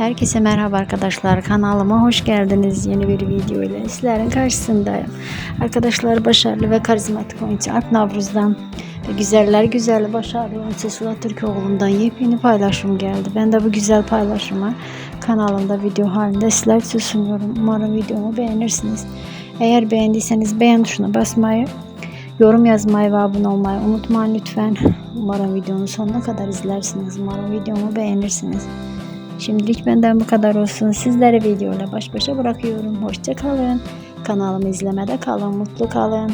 Herkese merhaba arkadaşlar. Kanalıma hoş geldiniz. Yeni bir video ile sizlerin karşısındayım. Arkadaşlar başarılı ve karizmatik oyuncu Alp Navruz'dan ve güzeller güzel başarılı oyuncu Sıla Türkoğlu'ndan yepyeni paylaşım geldi. Ben de bu güzel paylaşımı kanalımda video halinde sizler için sunuyorum. Umarım videomu beğenirsiniz. Eğer beğendiyseniz beğen tuşuna basmayı, yorum yazmayı ve abone olmayı unutmayın lütfen. Umarım videonun sonuna kadar izlersiniz. Umarım videomu beğenirsiniz. Şimdilik benden bu kadar olsun. Sizleri videoyla baş başa bırakıyorum. Hoşça kalın. Kanalımı izlemede kalın. Mutlu kalın.